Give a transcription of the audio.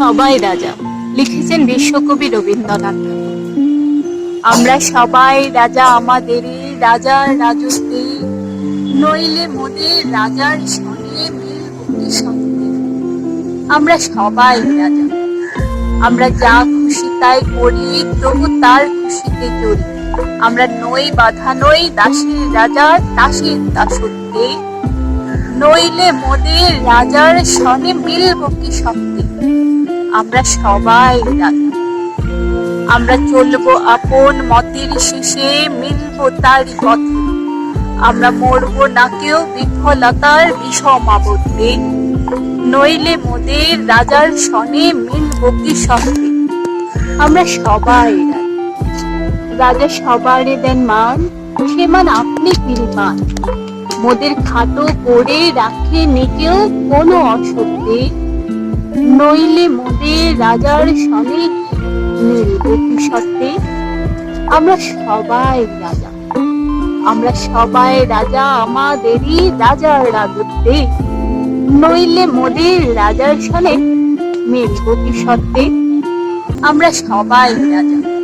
সবাই রাজা, লিখেছেন বিশ্বকবি রবীন্দ্রনাথ আমরা সবাই রাজা আমাদেরই রাজার রাজত্বে নইলে রাজার আমরা সবাই রাজা। আমরা যা খুশি তাই করি, তবু তার খুশিতে চলি আমরা নই বাধা, নই দাসের রাজা, দাসের দাসত্বে। নইলে মোদের রাজার সনে মিলব কি সত্যি আমরা সবাই আমরা চলবো আপন মতের শেষে, মিলবো তারই পথে। আমরা মরবো না কেউ বিফলতার বিষম আবদ্ধে নইলে মোদের রাজার সনে মিলবো কি সত্যি আমরা সবাই রাজা সবারই দেন মান, সে মান আপনি পান মোদের খাটো করে রাখে নিজেও কোনো অসত্যে। নইলে মোদের রাজার সনে মিলবে সত্ত্বে আমরা সবাই রাজা। আমরা সবাই রাজা, আমাদেরই রাজার রাজত্বে। নইলে মোদের রাজার সনে মিলব কি সত্যি। আমরা সবাই রাজা।